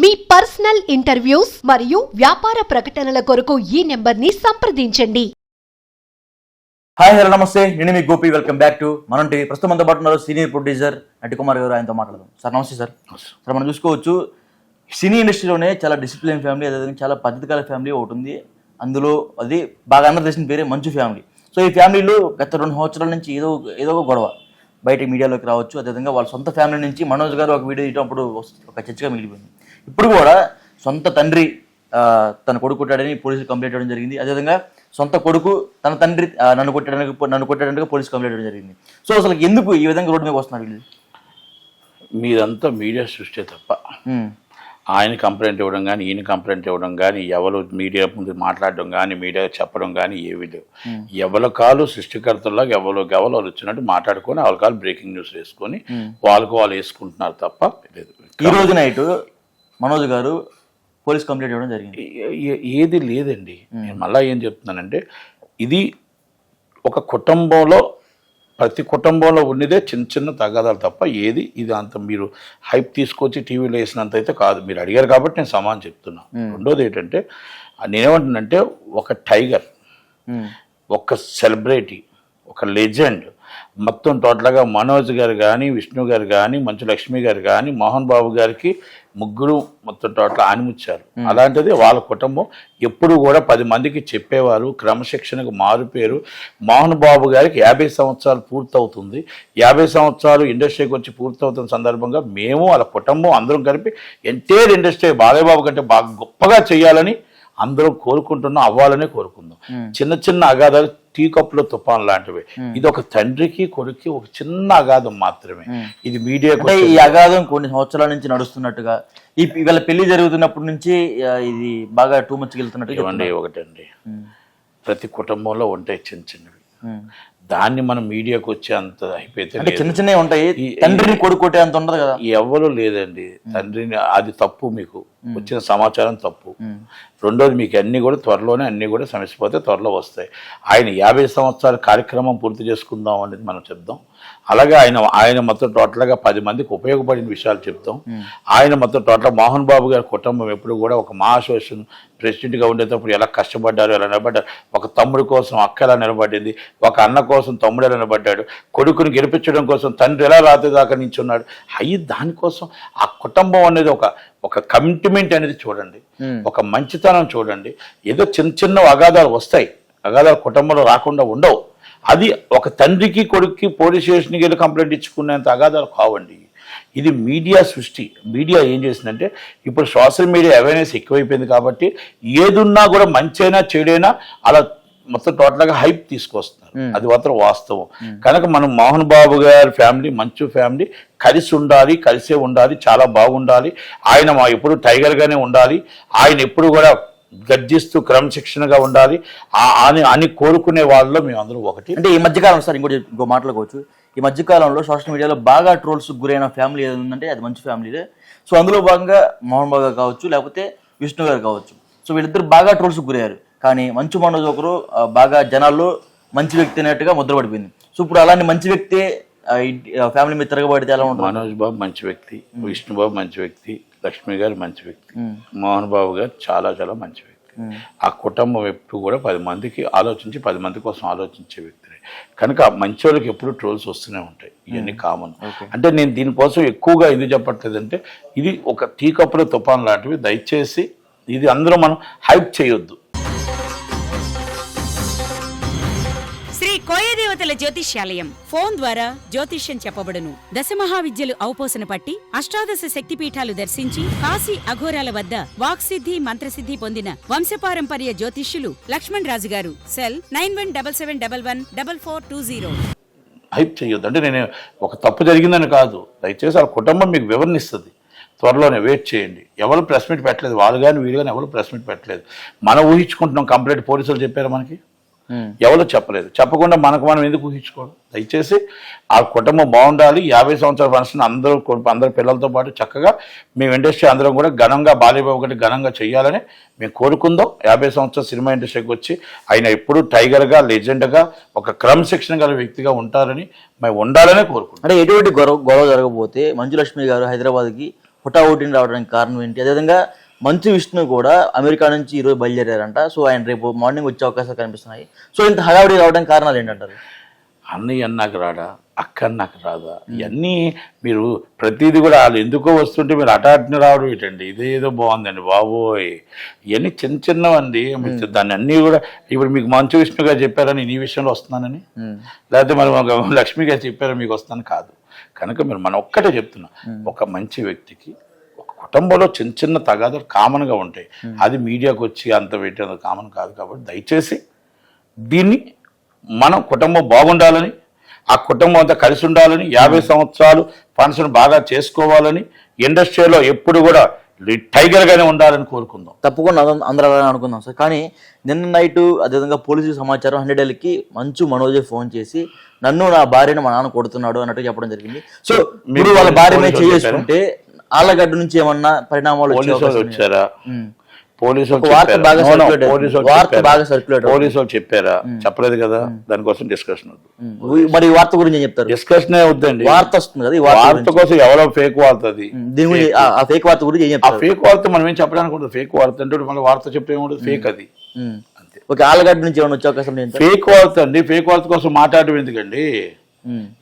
మీ personal interviews మరియు వ్యాపార ప్రకటనల కొరకు ఈ నెంబర్ని సంప్రదించండి. హాయ్ హలో నమస్తే. నేను మీ Gopi. Welcome back to Manam TV ప్రస్తుతం మనతో పాటు ఉన్నారు సీనియర్ ప్రొడ్యూసర్ నటి కుమార్ గారు. ఆయనతో మాట్లాడదాం. సార్ నమస్తే సార్ సార్ మనం చూసుకోవచ్చు సినీ ఇండస్ట్రీలోనే చాలా డిసిప్లిన్ ఫ్యామిలీ అదేవిధంగా చాలా పద్ధతికాల ఫ్యామిలీ ఒకటి ఉంది. అందులో అది బాగా అందరూ తెలిసిన పేరే మంచు ఫ్యామిలీ సో ఈ ఫ్యామిలీలో గత రెండు సంవత్సరాల నుంచి ఏదో ఏదో ఒక గొడవ. బయట మీడియాలోకి రావచ్చు. అదేవిధంగా వాళ్ళ సొంత ఫ్యామిలీ నుంచి మనోజ్ గారు ఒక వీడియో తీయటప్పుడు ఒక చర్చగా మిగిలిపోయింది. ఇప్పుడు కూడా సొంత తండ్రి తన కొడుకు కొట్టాడని పోలీసులు కంప్లైంట్ ఇవ్వడం జరిగింది. అదేవిధంగా సొంత కొడుకు తన తండ్రి నన్ను కొట్టడానికి నన్ను కొట్టాడని పోలీసు కంప్లైంట్ ఇవ్వడం జరిగింది. సో అసలు ఎందుకు ఈ విధంగా రోడ్డు మీద వస్తున్నారు వీళ్ళు? మీదంతా మీడియా సృష్టి తప్ప. ఆయన కంప్లైంట్ ఇవ్వడం కానీ ఈయన కంప్లైంట్ ఇవ్వడం కానీ ఎవరు మీడియా ముందు మాట్లాడడం కానీ మీడియా చెప్పడం కానీ ఏవి లేవు. ఎవరి కాలు సృష్టికర్తల్లాగా ఎవరు ఎవరు వచ్చినట్టు మాట్లాడుకొని వాళ్ళ కాలు బ్రేకింగ్ న్యూస్ వేసుకొని వాళ్ళకు వాళ్ళు వేసుకుంటున్నారు తప్ప లేదు. ఈ రోజు నైట్ మనోజ్ గారు పోలీస్ కంప్లైంట్ ఇవ్వడం జరిగింది. ఏది లేదండి. నేను మళ్ళా ఏం చెప్తున్నానంటే ఇది ఒక కుటుంబంలో ప్రతి కుటుంబంలో ఉన్నదే చిన్న చిన్న తగాదాలు తప్ప ఏది ఇది అంత మీరు హైప్ తీసుకొచ్చి టీవీలో వేసినంత అయితే కాదు. మీరు అడిగారు కాబట్టి నేను సమానం చెప్తున్నా. రెండోది ఏంటంటే నేనేమంటున్నానంటే ఒక టైగర్ ఒక సెలబ్రిటీ ఒక లెజెండ్ మొత్తం టోటల్గా మనోజ్ గారు కానీ విష్ణు గారు కానీ మంచు లక్ష్మి గారు కానీ మోహన్ బాబు గారికి ముగ్గురు మొత్తం టోటల్ ఆనిముచ్చారు. అలాంటిది వాళ్ళ కుటుంబం ఎప్పుడు కూడా పది మందికి చెప్పేవారు క్రమశిక్షణకు మారుపేరు మోహన్ బాబు గారికి యాభై సంవత్సరాలు పూర్తవుతుంది. యాభై సంవత్సరాలు ఇండస్ట్రీకి వచ్చి పూర్తవుతున్న సందర్భంగా మేము వాళ్ళ కుటుంబం అందరం కలిపి ఎంటైర్ ఇండస్ట్రీ బాలయ్య బాబు కంటే బాగా గొప్పగా చేయాలని అందరం కోరుకుంటున్నాం అవ్వాలనే కోరుకుందాం. చిన్న చిన్న అగాధాలు టీ కప్పులో తుఫాన్ లాంటివి. ఇది ఒక తండ్రికి కొడుక్కి ఒక చిన్న అగాధం మాత్రమే. ఇది మీడియాకు అంటే ఈ అగాధం కొన్ని సంవత్సరాల నుంచి నడుస్తున్నట్టుగా ఈ వీళ్ళ పెళ్ళి జరుగుతున్నప్పటి నుంచి ఇది బాగా టూ మచ్కి వెళ్తున్నట్టుగా ఇవ్వండి. ఒకటండి. ప్రతి కుటుంబంలో ఉంటాయి చిన్న చిన్నవి. దాన్ని మనం మీడియాకు వచ్చే అంత అయిపోతే. చిన్న చిన్నవి ఉంటాయి. తండ్రిని కొడుకు కొట్టే అంత ఉండదు కదా. ఎవరు లేదండి. తండ్రిని అది తప్పు మీకు. వచ్చిన సమాచారం తప్పు. రెండోది మీకు అన్ని కూడా త్వరలోనే అన్ని కూడా సమసిపోతే త్వరలో వస్తాయి. ఆయన యాభై సంవత్సరాల కార్యక్రమం పూర్తి చేసుకుందాం అనేది మనం చెప్దాం. అలాగే ఆయన ఆయన మొత్తం టోటల్గా పది మందికి ఉపయోగపడిన విషయాలు చెప్తాం. ఆయన మొత్తం టోటల్ మోహన్ బాబు గారి కుటుంబం ఎప్పుడు కూడా ఒక మహాశోషన్ ప్రెసిడెంట్గా ఉండేటప్పుడు ఎలా కష్టపడ్డారు ఎలా నిలబడ్డారు. ఒక తమ్ముడి కోసం అక్క ఎలా నిలబడింది ఒక అన్న కోసం తమ్ముడు ఎలా నిలబడ్డాడు కొడుకుని గెలిపించడం కోసం తండ్రి ఎలా రాత్రి దాకా నించున్నాడు. అయ్యి దానికోసం ఆ కుటుంబం అనేది ఒక ఒక కమిట్మెంట్ అనేది చూడండి. ఒక మంచితనం చూడండి. ఏదో చిన్న చిన్న అగాధాలు వస్తాయి. అగాధాలు కుటుంబంలో రాకుండా ఉండవు. అది ఒక తండ్రికి కొడుక్కి పోలీస్ స్టేషన్కి వెళ్ళి కంప్లైంట్ ఇచ్చుకునేంత అగాధాలు కావండి. ఇది మీడియా సృష్టి. మీడియా ఏం చేసిందంటే ఇప్పుడు సోషల్ మీడియా అవేర్నెస్ ఎక్కువైపోయింది కాబట్టి ఏదున్నా కూడా మంచైనా చెడైనా అలా మొత్తం టోటల్గా హైప్ తీసుకొస్తున్నారు. అది మాత్రం వాస్తవం. కనుక మనం మోహన్ బాబు గారి ఫ్యామిలీ మంచు ఫ్యామిలీ కలిసి ఉండాలి కలిసే ఉండాలి చాలా బాగుండాలి. ఆయన మా ఎప్పుడు టైగర్ గానే ఉండాలి. ఆయన ఎప్పుడు కూడా గర్జిస్తూ క్రమశిక్షణగా ఉండాలి. అని అని కోరుకునే వాళ్ళలో మేము అందరూ ఒకటి. అంటే ఈ మధ్యకాలం సార్ ఇంకోటి ఇంకో మాట్లాడుకోవచ్చు ఈ మధ్యకాలంలో సోషల్ మీడియాలో బాగా ట్రోల్స్ గురైన ఫ్యామిలీ ఏది ఉందంటే అది మంచి ఫ్యామిలీదే సో అందులో భాగంగా మోహన్ బాబు గారు కావచ్చు లేకపోతే విష్ణు గారు కావచ్చు. సో వీళ్ళిద్దరు బాగా ట్రోల్స్ గురయ్యారు. కానీ మంచు మనోజ్ ఒకరు బాగా జనాల్లో మంచి వ్యక్తి అన్నట్టుగా ముద్రపడిపోయింది. సో ఇప్పుడు అలాంటి మంచి వ్యక్తి ఫ్యామిలీ మీద తిరగబడితే ఎలా ఉంటుంది? మనోజ్ బాబు మంచి వ్యక్తి విష్ణు బాబు మంచి వ్యక్తి లక్ష్మి గారు మంచి వ్యక్తి మోహన్ బాబు గారు చాలా చాలా మంచి వ్యక్తి. ఆ కుటుంబం ఎప్పుడు కూడా పది మందికి ఆలోచించి పది మంది కోసం ఆలోచించే వ్యక్తి కనుక మంచి వాళ్ళకి ఎప్పుడు ట్రోల్స్ వస్తూనే ఉంటాయి. ఇవన్నీ కామన్. అంటే నేను దీనికోసం ఎక్కువగా ఇది చెప్పట్లేదంటే ఇది ఒక టీ కప్పుల తుఫాన్ లాంటివి దయచేసి ఇది అందరూ మనం హైప్ చేయొద్దు. దేవతల జ్యోతిష్యాలయం. ఫోన్ ద్వారా జ్యోతిష్యం చెప్పబడును. దశమహావిద్యలు ఔపోసన పట్టి అష్టాదశ శక్తిపీఠాలు దర్శించి కాశీ అఘోరాల వద్ద వాక్సిద్ధి మంత్రసిద్ధి పొందిన వంశపారంపర్య జ్యోతిష్యులు Lakshman Raju garu. Cell nine one double seven double one double four two zero. Hype చేయొద్దు అంటే నేను ఒక తప్పు జరిగిందని కాదు. దయచేసి ఆ కుటుంబం మీకు వివరణిస్తుంది. త్వరలోనే వెయిట్ చేయండి. ఎవరు ప్రెస్ మీట్ పెట్టలేదు వాళ్ళు కానీ వీళ్ళు కానీ ఎవరు ప్రెస్ మీట్ పెట్టలేదు. మనం ఊహించుకుంటున్నాం కంప్లైంట్ పోలీసులు చెప్పారు మనకి? ఎవరు చెప్పలేదు. చెప్పకుండా మనకు మనం ఎందుకు ఊహించుకోవడం? దయచేసి ఆ కుటుంబం బాగుండాలి. యాభై సంవత్సరాల ఫంక్షన్ అందరూ అందరి పిల్లలతో పాటు చక్కగా మేము ఇండస్ట్రీ అందరం కూడా ఘనంగా బాలీబాబు కంటే ఘనంగా చేయాలని మేము కోరుకుందాం. యాభై సంవత్సరాల సినిమా ఇండస్ట్రీకి వచ్చి ఆయన ఎప్పుడూ టైగర్గా లెజెండ్గా ఒక క్రమశిక్షణ గల వ్యక్తిగా ఉంటారని మేము ఉండాలనే కోరుకుంటాం అంటే ఎటువంటి గొడవ గొడవ జరగకపోతే మంజులక్ష్మి గారు హైదరాబాద్కి హుటాహుటిని రావడానికి కారణం ఏంటి? అదేవిధంగా మంచు విష్ణు కూడా అమెరికా నుంచి ఈరోజు బయలుదేరారంట. సో ఆయన రేపు మార్నింగ్ వచ్చే అవకాశాలు కనిపిస్తున్నాయి. సో ఇంత హడావుడి రావడానికి కారణాలు ఏంటంటారు? అన్నయ్య అన్నాక రాడా? అక్క అన్నాక రాదా? ఇవన్నీ మీరు ప్రతిదీ కూడా వాళ్ళు ఎందుకో వస్తుంటే మీరు అటాట్ని రావడం ఏంటండి? ఇదేదో బాగుందండి బాబోయ్. ఇవన్నీ చిన్న చిన్నవండి. దాన్ని అన్నీ కూడా ఇప్పుడు మీకు మంచు విష్ణు గారు చెప్పారని నేను ఈ విషయంలో వస్తున్నానని? లేకపోతే మరి ఒక లక్ష్మి గారు చెప్పారని మీకు వస్తాను కాదు. కనుక మీరు మనం ఒక్కటే చెప్తున్నా. ఒక మంచి వ్యక్తికి కుటుంబంలో చిన్న చిన్న తగాదాలు కామన్గా ఉంటాయి. అది మీడియాకు వచ్చి అంత పెట్టేది కామన్ కాదు కాబట్టి దయచేసి దీన్ని మనం కుటుంబం బాగుండాలని ఆ కుటుంబం అంతా కలిసి ఉండాలని యాభై సంవత్సరాలు ఫంక్షన్ బాగా చేసుకోవాలని ఇండస్ట్రీలో ఎప్పుడు కూడా టైగర్గానే ఉండాలని కోరుకుందాం. తప్పకుండా అందరం- అలానే అనుకుందాం సార్. కానీ నిన్న నైట్ అదేవిధంగా పోలీసు సమాచారం హండ్రెడ్ ఎల్కి మంచు మనోజే ఫోన్ చేసి నన్ను నా భార్యను మా నాన్న కొడుతున్నాడు అన్నట్టు చెప్పడం జరిగింది. సో మీరు వాళ్ళ భార్య మీద పోలీసులు చేసుకుంటే ఆళ్ళగడ్డ నుంచి ఏమన్నా పరిణామాలు? వచ్చారా? ఉమ్. పోలీసు వాళ్ళు ఒక వార్త చెప్పారా? బాగా చెప్పారా? చెప్పలేదు కదా? దానికోసం డిస్కషన్ వద్దు. మరి ఈ వార్త గురించి ఏం చెప్తారు? డిస్కషన్ వద్దండి. వార్త వస్తుంది కదా ఈ వార్త. కోసం ఎవరో ఫేక్ వార్త అది. దీని ఆ- ఫేక్ వార్త గురించి ఏం ఆ చెప్తారు? ఫేక్ వార్త మనం ఏం చెప్పడానికి ఉండదు. ఫేక్ వార్త అంటే మళ్ళీ వార్త చెప్తే ఏముండదు ఫేక్ అది. ఉమ్. ఓకే ఆళ్ళగడ్డ నుంచి ఏమైనా వచ్చే అవకాశం ఫేక్ వార్త అండి. ఫేక్ వార్త కోసం మాట్లాడడం ఎందుకండి.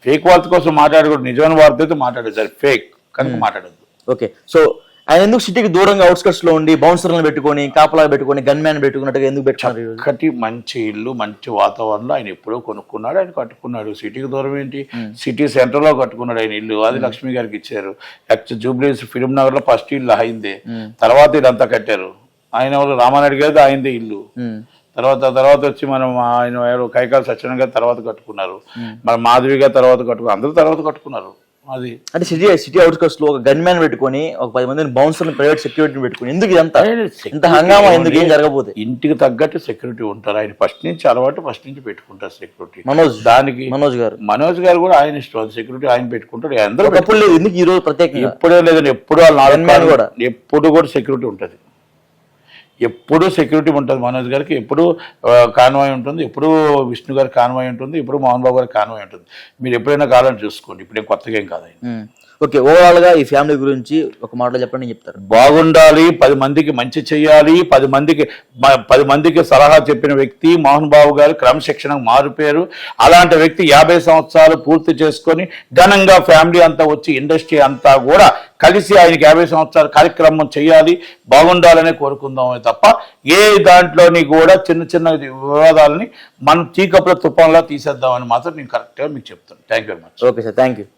ఫేక్ వార్త కోసం మాట్లాడకూడదు. నిజమైన వార్త అయితే మాట్లాడదు. సార్ ఫేక్ కనుక మాట్లాడద్దు. ఓకే. సో ఆయన ఎందుకు సిటీకి దూరంగా అవుట్స్కట్స్లో ఉండి బౌన్సర్లను పెట్టుకొని కాపలా పెట్టుకొని గన్ మ్యాన్ పెట్టుకున్నట్టుగా ఎందుకు పెట్టుకున్నారు? ఒకటి మంచి ఇల్లు మంచి వాతావరణంలో ఆయన ఎప్పుడో కొనుక్కున్నాడు ఆయన కట్టుకున్నాడు. సిటీకి దూరం ఏంటి? సిటీ సెంటర్లో కట్టుకున్నాడు ఆయన ఇల్లు. అది లక్ష్మి గారికి ఇచ్చారు. యాక్చువల్ జూబ్లీస్ ఫిలిం నగర్లో ఫస్ట్ ఇల్లు అయిందే. తర్వాత ఇదంతా కట్టారు. ఆయన ఎవరు? రామానాయుడు గారిది ఆయనదే ఇల్లు. తర్వాత తర్వాత వచ్చి మనం ఆయన కైకాల సత్యనారాయణ గారు తర్వాత కట్టుకున్నారు. మన మాధవి గారు తర్వాత కట్టుకున్నారు. అందరూ తర్వాత కట్టుకున్నారు. అది. అంటే సిటీ సిటీ అవుట్స్కట్స్లో ఒక గన్ మ్యాన్ పెట్టుకొని ఒక పది మందిని బౌన్సర్ ప్రైవేట్ సెక్యూరిటీని పెట్టుకొని ఎందుకు ఇదంతా? ఇంత హంగామా ఎందుకు? ఏం జరగబోతే? ఇంటికి తగ్గట్టు సెక్యూరిటీ ఉంటారు. ఆయన ఫస్ట్ నుంచి అలవాటు ఫస్ట్ నుంచి పెట్టుకుంటారు సెక్యూరిటీ. మనోజ్ దానికి మనోజ్ గారు. మనోజ్ గారు కూడా ఆయన ఇష్టం. సెక్యూరిటీ ఆయన పెట్టుకుంటాడు. అందరూ లేదు. ఎందుకు ఈ రోజు ప్రత్యేకంగా? ఎప్పుడే లేదని ఎప్పుడు కూడా. ఎప్పుడు కూడా సెక్యూరిటీ ఉంటుంది. ఎప్పుడు సెక్యూరిటీ ఉంటుంది. మనోజ్ గారికి ఎప్పుడు కాన్వాయ్ ఉంటుంది. ఎప్పుడు విష్ణు గారి కాన్వాయ్ ఉంటుంది. ఎప్పుడు మోహన్ బాబు గారి కాన్వాయ్ ఉంటుంది. మీరు ఎప్పుడైనా కావాలని చూసుకోండి. ఇప్పుడు కొత్తగా ఏం కాదు. ఓకే ఓవరాల్గా ఈ ఫ్యామిలీ గురించి ఒక మాటలో చెప్పండి నేను చెప్తారు? బాగుండాలి పది మందికి మంచి చేయాలి పది మందికి పది మందికి సలహా చెప్పిన వ్యక్తి మోహన్ బాబు గారు క్రమశిక్షణకు మారిపోయారు అలాంటి వ్యక్తి యాభై సంవత్సరాలు పూర్తి చేసుకొని ఘనంగా ఫ్యామిలీ అంతా వచ్చి ఇండస్ట్రీ అంతా కూడా కలిసి ఆయనకి యాభై సంవత్సరాల కార్యక్రమం చేయాలి బాగుండాలనే కోరుకుందామే తప్ప ఏ దాంట్లోని కూడా చిన్న చిన్న వివాదాలని మనం చీకప్పుల తుఫాన్లా తీసేద్దామని మాత్రం నేను కరెక్ట్గా మీకు చెప్తాను thank you very much okay sir thank you